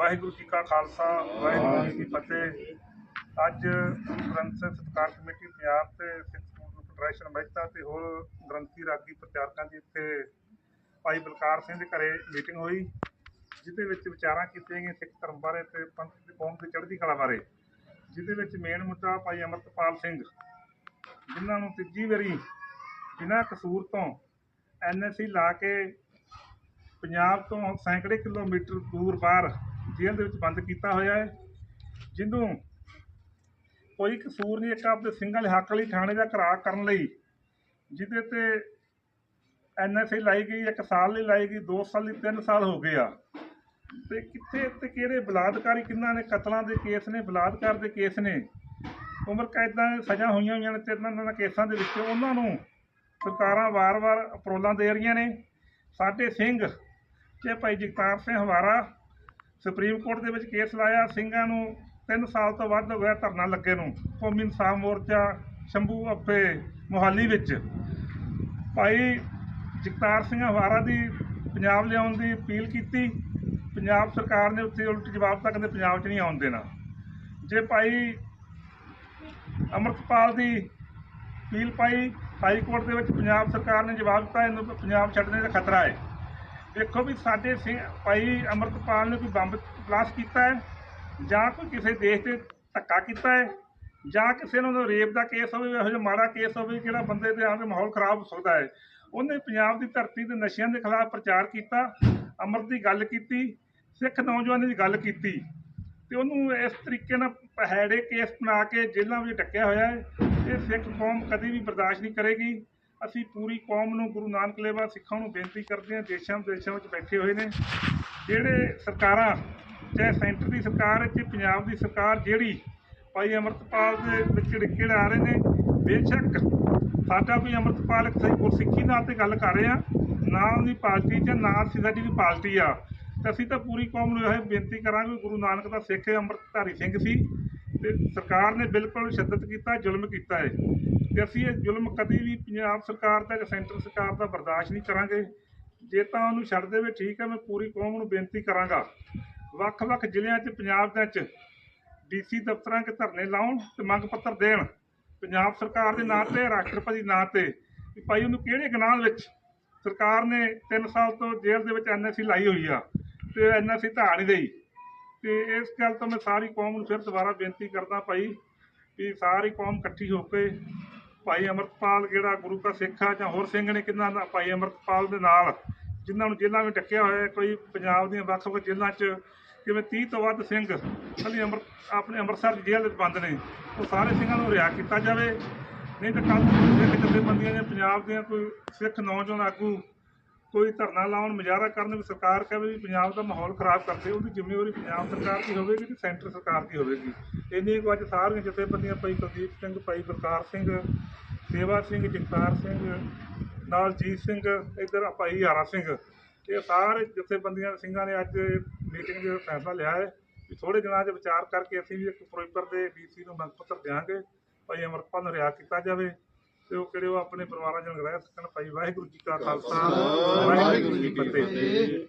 ਵਾਹਿਗੁਰੂ ਜੀ ਕਾ ਖਾਲਸਾ, ਵਾਹਿਗੁਰੂ ਜੀ ਕੀ ਫਤਿਹ। ਅੱਜ ਗ੍ਰੰਥ ਸਤਕਾਰ ਕਮੇਟੀ ਪੰਜਾਬ ਤੇ ਸਿੱਖ ਸਕੂਲ ਫੈਡਰੇਸ਼ਨ ਮਹਿਤਾ ਤੇ ਹੋਰ ਗ੍ਰੰਥੀ ਰਾਗੀ ਪ੍ਰਚਾਰਕਾਂ ਦੀ ਇੱਥੇ ਭਾਈ ਬਲਕਾਰ ਸਿੰਘ ਦੇ ਘਰੇ ਮੀਟਿੰਗ ਹੋਈ, ਜਿਹਦੇ ਵਿੱਚ ਵਿਚਾਰਾਂ ਕੀਤੀਆਂ ਗਈਆਂ ਸਿੱਖ ਧਰਮ ਬਾਰੇ ਤੇ ਪੰਥ ਦੀ ਕੌਮ ਦੀ ਚੜ੍ਹਦੀ ਕਲਾ ਬਾਰੇ, ਜਿਹਦੇ ਵਿੱਚ ਮੇਨ ਮੁੱਦਾ ਭਾਈ ਅਮਰਤਪਾਲ ਸਿੰਘ, ਜਿਨ੍ਹਾਂ ਨੂੰ ਤੀਜੀ ਵਾਰੀ ਬਿਨਾਂ ਕਸੂਰ ਤੋਂ ਐਨਐਸਸੀ ਲਾ ਕੇ ਪੰਜਾਬ ਤੋਂ ਸੈਂਕੜੇ ਕਿਲੋਮੀਟਰ ਦੂਰ ਬਾਹਰ ਜੇਲ੍ਹ ਦੇ ਵਿੱਚ ਬੰਦ ਕੀਤਾ ਹੋਇਆ ਹੈ ਜਿਹਨੂੰ ਕੋਈ ਕਸੂਰ ਨਹੀਂ, ਇੱਕ ਆਪਣੇ ਸਿੰਘਾਂ ਦੇ ਹੱਕ ਲਈ ਥਾਣੇ ਦਾ ਘਰਾ ਕਰਨ ਲਈ, ਜਿਹਦੇ ਤੇ ਐਨਐਸਏ ਲਾਈ ਗਈ, ਇੱਕ ਸਾਲ ਲਈ ਲਾਈ ਗਈ 2 ਸਾਲ ਲਈ 3 ਸਾਲ ਹੋ ਗਏ ਆ। ਤੇ ਕਿੱਥੇ ਤੇ ਕਿਹੜੇ ਬਲਾਤਕਾਰੀ, ਕਿੰਨਾਂ ਨੇ ਕਤਲਾਂ ਦੇ ਕੇਸ ਨੇ, ਬਲਾਤਕਾਰ ਦੇ ਕੇਸ ਨੇ, ਉਮਰ ਕੈਦਾਂ ਦੀ ਸਜ਼ਾ ਹੋਈਆਂ ਹੋਈਆਂ ਨੇ, ਤੇ ਇਹਨਾਂ ਇਹਨਾਂ ਕੇਸਾਂ ਦੇ ਵਿੱਚ ਉਹਨਾਂ ਨੂੰ ਸਰਕਾਰਾਂ ਵਾਰ-ਵਾਰ ਅਪਰੋਲਾਂ ਦੇ ਰਹੀਆਂ ਨੇ। ਸਾਡੇ ਸਿੰਘ ਤੇ ਭਾਈ ਜਗਤਾਰ ਸਿੰਘ ਹਵਾਰਾ ਸੁਪਰੀਮ ਕੋਰਟ ਦੇ ਵਿੱਚ ਕੇਸ ਲਾਇਆ, ਸਿੰਘਾਂ ਨੂੰ 3 ਸਾਲ ਤੋਂ ਵੱਧ ਹੋ ਗਿਆ ਧਰਨਾ ਲੱਗੇ ਨੂੰ। ਕੌਮੀ ਇਨਸਾਫ ਮੋਰਚਾ, ਸ਼ੰਭੂ ਅੱਪੇ ਮੋਹਾਲੀ ਵਿੱਚ। ਭਾਈ ਜਗਤਾਰ ਸਿੰਘ ਹਵਾਰਾ ਦੀ ਪੰਜਾਬ ਲਿਆਉਣ ਦੀ ਅਪੀਲ ਕੀਤੀ। ਪੰਜਾਬ ਸਰਕਾਰ ਨੇ ਉੱਥੇ ਉਲਟ ਜਵਾਬ ਤਾਂ ਦੇ ਪੰਜਾਬ 'ਚ ਨਹੀਂ ਆਉਣ ਦੇਣਾ। ਜੇ ਭਾਈ ਅਮਰਤਪਾਲ ਦੀ ਅਪੀਲ ਪਾਈ, ਹਾਈ ਕੋਰਟ ਦੇ ਵਿੱਚ ਪੰਜਾਬ ਸਰਕਾਰ ਨੇ ਜਵਾਬ ਦਿੱਤਾ, ਇਹਨੂੰ ਪੰਜਾਬ ਛੱਡਣੇ ਦਾ ਖਤਰਾ ਹੈ। ਦੇਖੋ ਵੀ ਸਾਡੇ ਸਿੰਘ ਭਾਈ ਅਮਰਤਪਾਲ ਨੇ ਕੋਈ ਬੰਬ ਬਲਾਸਟ ਕੀਤਾ ਹੈ, ਜਾਂ ਕੋਈ ਕਿਸੇ ਦੇਸ਼ ਤੇ ਧੱਕਾ ਕੀਤਾ ਹੈ, ਜਾਂ ਕਿਸੇ ਨੂੰ ਰੇਪ ਦਾ ਕੇਸ ਹੋਵੇ, ਇਹੋ ਜਿਹਾ ਮਾੜਾ ਕੇਸ ਹੋਵੇ, ਜਿਹੜਾ ਬੰਦੇ ਦੇ ਆਗੇ ਮਾਹੌਲ ਖਰਾਬ ਹੋ ਸਕਦਾ ਹੈ। ਉਹਨੇ ਪੰਜਾਬ ਦੀ ਧਰਤੀ ਤੇ ਨਸ਼ਿਆਂ ਦੇ ਖਿਲਾਫ ਪ੍ਰਚਾਰ ਕੀਤਾ ਅਮਰ ਦੀ ਗੱਲ ਕੀਤੀ, ਸਿੱਖ ਨੌਜਵਾਨਾਂ ਦੀ ਗੱਲ ਕੀਤੀ, ਤੇ ਉਹਨੂੰ ਇਸ ਤਰੀਕੇ ਨਾਲ ਪਹਾੜੇ ਕੇਸ ਬਣਾ ਕੇ ਜੇਲ੍ਹਾਂ ਵਿੱਚ ਡੱਕਿਆ ਹੋਇਆ ਹੈ। ਇਹ ਸਿੱਖ ਕੌਮ ਕਦੀ ਵੀ ਬਰਦਾਸ਼ਤ ਨਹੀਂ ਕਰੇਗੀ। ਅਸੀਂ ਪੂਰੀ ਕੌਮ ਨੂੰ, ਗੁਰੂ ਨਾਨਕ ਲੇਵਾ ਸਿੱਖਾਂ ਨੂੰ ਬੇਨਤੀ ਕਰਦੇ ਹਾਂ, ਦੇਸ਼ਾਂ ਵਿਦੇਸ਼ਾਂ ਵਿੱਚ ਬੈਠੇ ਹੋਏ ਨੇ। ਜਿਹੜੇ ਸਰਕਾਰਾਂ, ਚਾਹੇ ਸੈਂਟਰ ਦੀ ਸਰਕਾਰ ਹੈ ਤੇ ਪੰਜਾਬ ਦੀ ਸਰਕਾਰ, ਜਿਹੜੀ ਭਾਈ ਅਮਰਤਪਾਲ ਦੇ ਵਿੱਚ ਡਿੱਕੇ ਆ ਰਹੇ ਨੇ, ਬੇਸ਼ੱਕ ਸਾਡਾ ਵੀ ਅਮਰਤਪਾਲ ਇੱਕ ਸਹੀ ਗੁਰਸਿੱਖੀ ਨਾਲ ਤੇ ਗੱਲ ਕਰ ਰਹੇ ਆ। ਨਾ ਉਹਦੀ ਪਾਰਟੀ 'ਚ, ਨਾ ਅਸੀਂ, ਸਾਡੀ ਵੀ ਪਾਰਟੀ ਆ। ਤੇ ਅਸੀਂ ਤਾਂ ਪੂਰੀ ਕੌਮ ਨੂੰ ਇਹ ਬੇਨਤੀ ਕਰਾਂਗੇ, ਗੁਰੂ ਨਾਨਕ ਦਾ ਸਿੱਖ ਅੰਮ੍ਰਿਤਧਾਰੀ ਸਿੰਘ ਸੀ ਤੇ ਸਰਕਾਰ ਨੇ ਬਿਲਕੁਲ ਸ਼ਿੱਦਤ ਕੀਤਾ, ਜ਼ੁਲਮ ਕੀਤਾ ਹੈ। ਤੇ ਅਸੀਂ ਇਹ ਜ਼ੁਲਮ ਕਦੇ ਵੀ ਪੰਜਾਬ ਸਰਕਾਰ ਦਾ ਜਾਂ ਸੈਂਟਰ ਸਰਕਾਰ ਦਾ ਬਰਦਾਸ਼ਤ ਨਹੀਂ ਕਰਾਂਗੇ। ਜੇ ਤਾਂ ਉਹਨੂੰ ਛੱਡ ਦੇਵੇ, ਠੀਕ ਹੈ, ਮੈਂ ਪੂਰੀ ਕੌਮ ਨੂੰ ਬੇਨਤੀ ਕਰਾਂਗਾ। ਵੱਖ-ਵੱਖ ਜ਼ਿਲ੍ਹਿਆਂ 'ਚ, ਪੰਜਾਬ ਦੇ ਵਿੱਚ ਡੀਸੀ ਦਫ਼ਤਰਾਂ 'ਚ ਧਰਨੇ ਲਾਉਣ ਤੇ ਮੰਗ ਪੱਤਰ ਦੇਣ। ਪੰਜਾਬ ਸਰਕਾਰ ਦੇ ਨਾਂ ਤੇ, ਰਾਸ਼ਟਰਪਤੀ ਨਾਂ ਤੇ ਵੀ ਭਾਈ ਉਹਨੂੰ ਕਿਹੜੇ ਗੁਨਾਹ ਵਿੱਚ? ਸਰਕਾਰ ਨੇ 3 ਸਾਲ ਤੋਂ ਜੇਲ੍ਹ ਦੇ ਵਿੱਚ ਐਨਐਸਸੀ ਲਾਈ ਹੋਈ ਆ ਤੇ ਐਨਐਸਸੀ ਢਾਹ ਨਹੀਂ ਦੇਈ। ਤੇ ਇਸ ਗੱਲ ਤੋਂ ਮੈਂ ਸਾਰੀ ਕੌਮ ਨੂੰ ਫਿਰ ਦੁਬਾਰਾ ਬੇਨਤੀ ਕਰਦਾ ਭਾਈ ਵੀ ਸਾਰੀ ਕੌਮ ਇਕੱਠੀ ਹੋ ਕੇ ਭਾਈ ਅਮਰਪਾਲ ਜਿਹੜਾ ਗੁਰੂ ਕਾ ਸਿੱਖ ਆ ਜਾਂ ਹੋਰ ਸਿੰਘ ਨੇ ਕਿੰਨਾ ਦਾ ਭਾਈ ਅਮਰਪਾਲ ਦੇ ਨਾਲ, ਜਿਨ੍ਹਾਂ ਨੂੰ ਜੇਲ੍ਹਾਂ ਵਿੱਚ ਟੱਕਿਆ ਹੋਇਆ ਕੋਈ ਪੰਜਾਬ ਦੀਆਂ ਵੱਖ-ਵੱਖ ਜੇਲ੍ਹਾਂ 'ਚ ਜਿਵੇਂ 30 ਤੋਂ ਵੱਧ ਸਿੰਘ ਖਾਲੀ ਅੰਮ੍ਰਿਤ ਆਪਣੇ ਅੰਮ੍ਰਿਤਸਰ ਦੀ ਜੇਲ੍ਹ ਵਿੱਚ ਬੰਦ ਨੇ, ਉਹ ਸਾਰੇ ਸਿੰਘਾਂ ਨੂੰ ਰਿਹਾ ਕੀਤਾ ਜਾਵੇ। ਨਹੀਂ ਤਾਂ ਕੱਲ੍ਹ ਸਿੱਖ ਜਥੇਬੰਦੀਆਂ ਨੇ ਪੰਜਾਬ ਦੀਆਂ ਕੋਈ ਸਿੱਖ ਨੌਜਵਾਨ ਆਗੂ ਕੋਈ ਧਰਨਾ ਲਾਉਣ, ਮੁਜ਼ਾਹਰਾ ਕਰਨ ਵੀ ਸਰਕਾਰ ਕਹੇ ਵੀ ਪੰਜਾਬ ਦਾ ਮਾਹੌਲ ਖਰਾਬ ਕਰਦੇ, ਉਹਦੀ ਜ਼ਿੰਮੇਵਾਰੀ ਪੰਜਾਬ ਸਰਕਾਰ ਦੀ ਹੋਵੇਗੀ ਤੇ ਸੈਂਟਰ ਸਰਕਾਰ ਦੀ ਹੋਵੇਗੀ। ਇੰਨੀ ਕੁ ਅੱਜ ਸਾਰੀਆਂ ਜਥੇਬੰਦੀਆਂ ਭਾਈ ਕੁਲਦੀਪ ਸਿੰਘ ਭਾਈ ਬਲਕਾਰ ਸਿੰਘ, ਸੇਵਾ ਸਿੰਘ, ਜਗਤਾਰ ਸਿੰਘ, ਨਾਲਜੀਤ ਸਿੰਘ, ਇੱਧਰ ਭਾਈ ਹਾਰਾ ਸਿੰਘ। ਇਹ ਸਾਰੇ ਜਥੇਬੰਦੀਆਂ, ਸਿੰਘਾਂ ਨੇ ਅੱਜ ਮੀਟਿੰਗ ਦੇ ਫੈਸਲਾ ਲਿਆ ਹੈ ਵੀ ਥੋੜੇ ਦਿਨਾਂ 'ਚ ਵਿਚਾਰ ਕਰਕੇ ਅਸੀਂ ਵੀ ਇੱਕ ਫਿਰੋਜ਼ਪੁਰ ਦੇ ਡੀਸੀ ਨੂੰ ਮੰਗ ਪੱਤਰ ਦਿਆਂਗੇ, ਭਾਈ ਅਮਰਪਾਲ ਨੂੰ ਰਿਹਾ ਕੀਤਾ ਜਾਵੇ। ਤੇ ਉਹ ਕਿਹੜੇ ਉਹ ਆਪਣੇ ਪਰਿਵਾਰਾਂ ਨਾਲ ਰਹਿ ਸਕਣ ਭਾਈ? ਵਾਹਿਗੁਰੂ ਜੀ ਕਾ ਖਾਲਸਾ ਵਾਹਿਗੁਰੂ ਜੀ ਕੀ ਫਤਿਹ।